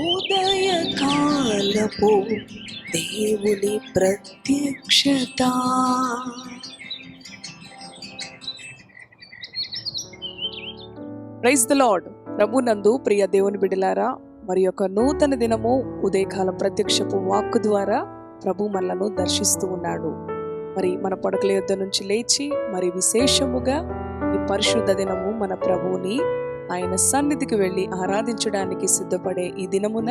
ఉదయకాలపు దేవుని ప్రత్యక్షత. ప్రైజ్ ద లార్డ్ ప్రభు నందు ప్రియ దేవుని బిడలారా మరి యొక్క నూతన దినము ఉదయకాల ప్రత్యక్షపు వాక్కు ద్వారా ప్రభు మనలను దర్శిస్తూ ఉన్నాడు. మరి మన పడకల యుద్ధ నుంచి లేచి మరి విశేషముగా ఈ పరిశుద్ధ దినము మన ప్రభువుని ఆయన సన్నిధికి వెళ్ళి ఆరాధించడానికి సిద్ధపడే ఈ దినమున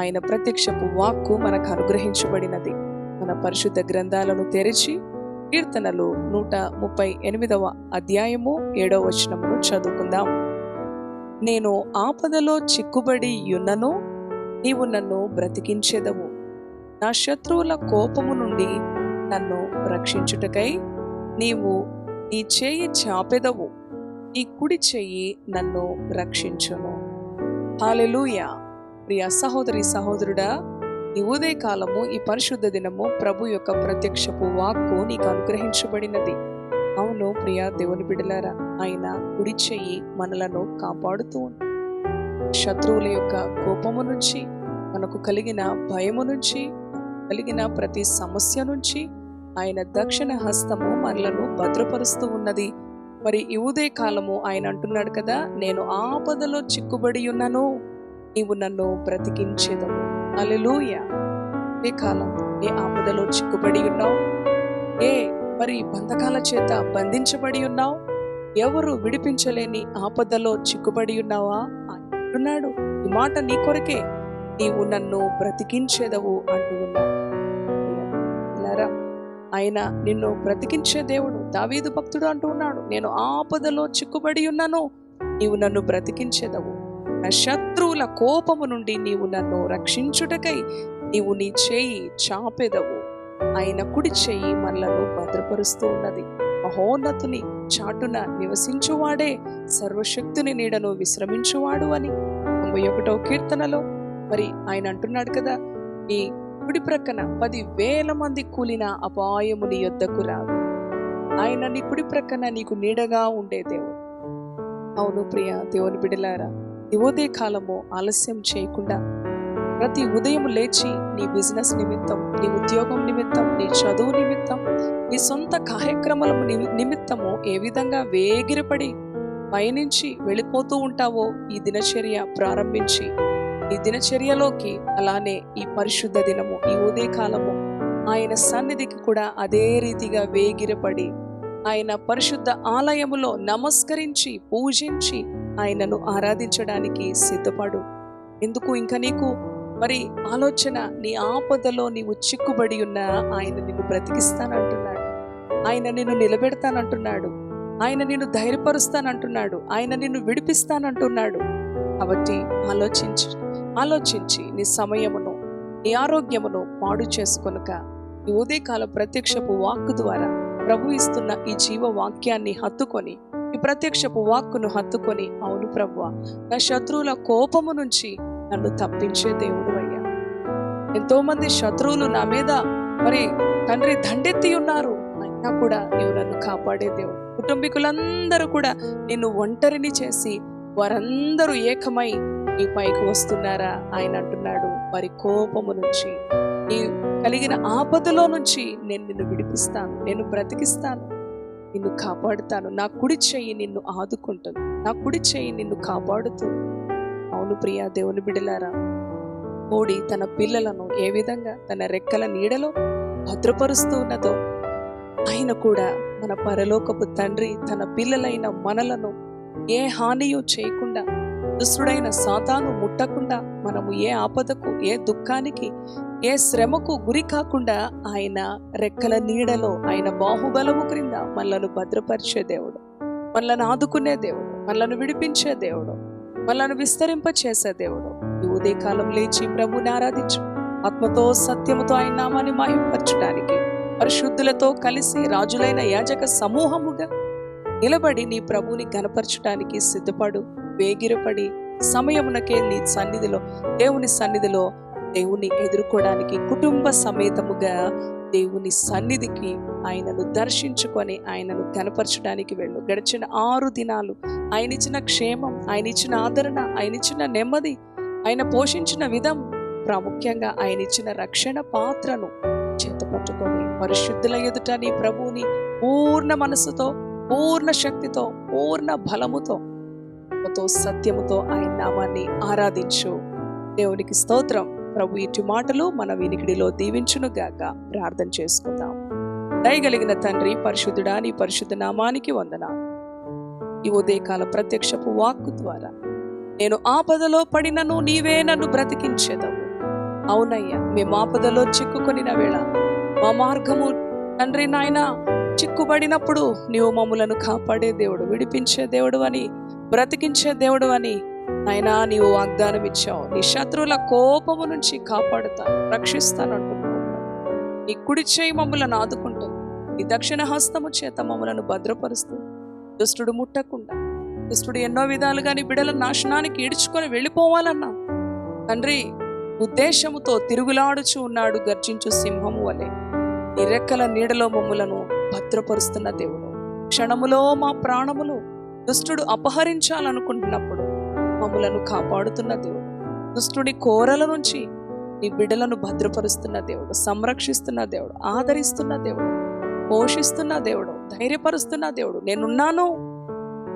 ఆయన ప్రత్యక్షపు వాక్కు మనకు అనుగ్రహించబడినది. మన పరిశుద్ధ గ్రంథాలను తెరిచి కీర్తనలు నూట ముప్పై ఎనిమిదవ అధ్యాయము ఏడవ వచనమును చదువుకుందాం. నేను ఆపదలో చిక్కుబడి యున్నను నీవు నన్ను బ్రతికించెదవు. నా శత్రువుల కోపము నుండి నన్ను రక్షించుటకై నీవు నీ చేయి చాపెదవు. నీ కుడి చెయ్యి నన్ను రక్షించును. హాలెలూయ ప్రియ సహోదరి సహోదరుడా ఈ ఉదయ కాలము ఈ పరిశుద్ధ దినము ప్రభు యొక్క ప్రత్యక్షపు వాక్కు నీకు అనుగ్రహించబడినది. అవును ప్రియ దేవుని బిడలారా ఆయన కుడి చెయ్యి మనలను కాపాడుతూ శత్రువుల యొక్క కోపము నుంచి మనకు కలిగిన భయము నుంచి కలిగిన ప్రతి సమస్య నుంచి ఆయన దక్షిణ హస్తము మనలను భద్రపరుస్తూ ఉన్నది. మరి ఈ ఉదయ కాలము ఆయన అంటున్నాడు కదా నేను ఆపదలో చిక్కుబడి ఉన్నాను నీవు నన్ను బ్రతికించేదము అలెలూయ ఏ కాలం ఏ ఆపదలో చిక్కుబడి ఉన్నావు. ఏ మరి బంధకాల చేత బంధించబడి ఉన్నావు? ఎవరు విడిపించలేని ఆపదలో చిక్కుబడి ఉన్నావా? అంటున్నాడు ఈ మాట నీ కొరకే నీవు నన్ను బ్రతికించేదవు అంటూ ఉన్నావు ఆయన నిన్ను బ్రతికించే దేవుడు దావీదు భక్తుడు అంటూ ఉన్నాడు. నేను ఆపదలో చిక్కుబడి ఉన్నాను నీవు నన్ను బ్రతికించేదవు. నా శత్రువుల కోపము నుండి నీవు నన్ను రక్షించుటకై నీవు నీ చేయి చాపెదవు. ఆయన కుడి చేయి మనలను భద్రపరుస్తూ ఉన్నది. మహోన్నతుని చాటున నివసించువాడే సర్వశక్తుని నీడను విశ్రమించువాడు అని. తొంభై ఒకటో కీర్తనలో మరి ఆయన అంటున్నాడు కదా నీ కుడి ప్రక్కన పది వేల మంది కూలిన అపాయము నీ యొద్దకు రాదు. ఆయన నీ కుడి ప్రక్కన నీకు నీడగా ఉండే దేవుడు. అవును ప్రియ దేవుని బిడలారా యువదే కాలము ఆలస్యం చేయకుండా ప్రతి ఉదయం లేచి నీ బిజినెస్ నిమిత్తం నీ ఉద్యోగం నిమిత్తం నీ చదువు నిమిత్తం నీ సొంత కార్యక్రమాల నిమిత్తము ఏ విధంగా వేగిరపడి పయనించి వెళ్ళిపోతూ ఉంటావో ఈ దినచర్య ప్రారంభించి ఈ దినచర్యలోకి అలానే ఈ పరిశుద్ధ దినము ఈ ఉదయకాలము ఆయన సన్నిధికి కూడా అదే రీతిగా వేగిరపడి ఆయన పరిశుద్ధ ఆలయములో నమస్కరించి పూజించి ఆయనను ఆరాధించడానికి సిద్ధపడు. ఎందుకు? ఇంకా నీకు మరి ఆలోచన నీ ఆపదలో నీవు చిక్కుబడి ఉన్న ఆయన నిన్ను బ్రతికిస్తానంటున్నాడు. ఆయన నిన్ను నిలబెడతానంటున్నాడు. ఆయన నిన్ను ధైర్యపరుస్తానంటున్నాడు. ఆయన నిన్ను విడిపిస్తానంటున్నాడు. కాబట్టి ఆలోచించి. ఆలోచించి నీ సమయమును నీ ఆరోగ్యమును పాడు చేసుకొనుక ఈ ఉదయకాల ప్రత్యక్షపు వాక్కు ద్వారా ప్రభు ఇస్తున్న ఈ జీవ వాక్యాన్ని హత్తుకొని ఈ ప్రత్యక్షపు వాక్కును హత్తుకొని అవును ప్రభు నా శత్రువుల కోపము నుంచి నన్ను తప్పించే దేవుడు అయ్యా. ఎంతోమంది శత్రువులు నా మీద మరి తండ్రి దండెత్తి ఉన్నారు అయినా కూడా నీవు నన్ను కాపాడే దేవుడు. కుటుంబీకులందరూ కూడా నిన్ను ఒంటరిని చేసి వారందరూ ఏకమై నీ పైకి వస్తున్నారా? ఆయన అంటున్నాడు. వారి కోపము నుంచి నీ కలిగిన ఆపదలో నుంచి నేను నిన్ను విడిపిస్తాను. నేను బ్రతికిస్తాను. నిన్ను కాపాడుతాను. నా కుడి చెయ్యి నిన్ను ఆదుకుంటుంది. నా కుడి చెయ్యి నిన్ను కాపాడుతుంది అవును ప్రియా దేవుని బిడలారా కోడి తన పిల్లలను ఏ విధంగా తన రెక్కల నీడలో భద్రపరుస్తూ ఉన్నదో ఆయన కూడా మన పరలోకపు తండ్రి తన పిల్లలైన మనలను ఏ హానియు చేయకుండా దుష్టుడైన సాతాను ముట్టకుండా మనము ఏ ఆపదకు ఏ దుఃఖానికి ఏ శ్రమకు గురి కాకుండా ఆయన రెక్కల నీడలో ఆయన బాహుబలము క్రింద మనలను భద్రపరిచే దేవుడు. మనలను ఆదుకునే దేవుడు మనలను విడిపించే దేవుడు మనలను విస్తరింప చేసే దేవుడు. ఈ ఉదయకాలం లేచి ప్రభుని ఆరాధించు. ఆత్మతో సత్యముతో ఆయన నామాన్ని మహింపరచడానికి పరిశుద్ధులతో కలిసి రాజులైన యాజక సమూహముగా నిలబడి నీ ప్రభుని గనపరచడానికి సిద్ధపడు. వేగిరపడి సమయమునకే నీ సన్నిధిలో దేవుని సన్నిధిలో దేవుని ఎదుర్కోవడానికి కుటుంబ సమేతముగా దేవుని సన్నిధికి ఆయనను దర్శించుకొని ఆయనను కనపరచడానికి వెళ్ళు. గడిచిన ఆరు దినాలు ఆయన ఇచ్చిన క్షేమం ఆయన ఇచ్చిన ఆదరణ ఆయన ఇచ్చిన నెమ్మది ఆయన పోషించిన విధం ప్రాముఖ్యంగా ఆయన ఇచ్చిన రక్షణ పాత్రను చేతపట్టుకొని పరిశుద్ధుల ఎదుట నీ ప్రభువుని పూర్ణ మనసుతో పూర్ణ శక్తితో పూర్ణ బలముతో ఆత్మతో సత్యముతో ఆయన నామాన్ని ఆరాధించు. దేవునికి స్తోత్రం. ప్రభు ఇటు మాటలు మన వినికిడిలో దీవించునుగాక. ప్రార్థన చేసుకుందాం. దయగలిగిన తండ్రి పరిశుద్ధుడా నీ పరిశుద్ధ నామానికి వందన ఈ ఉదయకాల ప్రత్యక్షపు వాక్కు ద్వారా నేను ఆపదలో పడినను నీవే నన్ను బ్రతికించేదవు. అవునయ్యా మేము ఆపదలో చిక్కుకొనిన వేళ మా మార్గము తండ్రి నాయన చిక్కుబడినప్పుడు నీవు మమ్ములను కాపాడే దేవుడు విడిపించే దేవుడు అని బ్రతికించే దేవుడు అని నాయనా నీవు వాగ్దానం ఇచ్చావు. నీ శత్రువుల కోపము నుంచి కాపాడుతాను రక్షిస్తానంటున్నావు నీ కుడి చేయి మమ్మలను ఆదుకుంటుంది నీ దక్షిణ హస్తము చేత మమ్మలను భద్రపరుస్తుంది దుష్టుడు ముట్టకుండా దుష్టుడు ఎన్నో విధాలుగా నీ బిడల నాశనానికి ఈడ్చుకొని వెళ్ళిపోవాలన్నా తండ్రి ఉద్దేశముతో తిరుగులాడుచు ఉన్నాడు గర్జించు సింహము వలె. నీ రెక్కల నీడలో మమ్ములను భద్రపరుస్తున్న దేవుడు. క్షణములో మా ప్రాణములు దుష్టుడు అపహరించాలనుకుంటున్నప్పుడు మమ్మలను కాపాడుతున్న దేవుడు. దుష్టుడి కోరల నుంచి నీ బిడ్డలను భద్రపరుస్తున్న దేవుడు సంరక్షిస్తున్న దేవుడు ఆదరిస్తున్న దేవుడు పోషిస్తున్న దేవుడు ధైర్యపరుస్తున్న దేవుడు. నేనున్నాను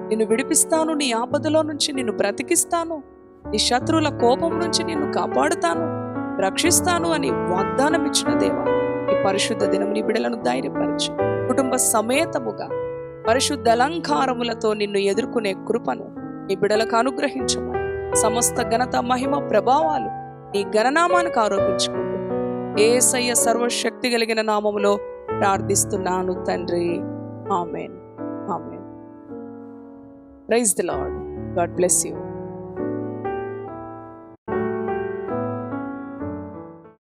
నిన్ను విడిపిస్తాను నీ ఆపదలో నుంచి నిన్ను బ్రతికిస్తాను నీ శత్రువుల కోపం నుంచి నిన్ను కాపాడుతాను రక్షిస్తాను అని వాగ్దానం ఇచ్చిన దేవ ఈ పరిశుద్ధ దినం నీ బిడలను ధైర్యపరచు. కుటుంబ సమేతముగా పరిశుద్ధ అలంకారములతో నిన్ను ఎదుర్కొనే కృపను నీ బిడలకు అనుగ్రహించమని సమస్త ఘనత మహిమ ప్రభావాలు నీ గణనామానికి ఆరోపించుకుంటూ ఏసయ్య సర్వశక్తి కలిగిన నామములో ప్రార్థిస్తున్నాను తండ్రి. Amen. Amen. Praise the Lord. God bless you.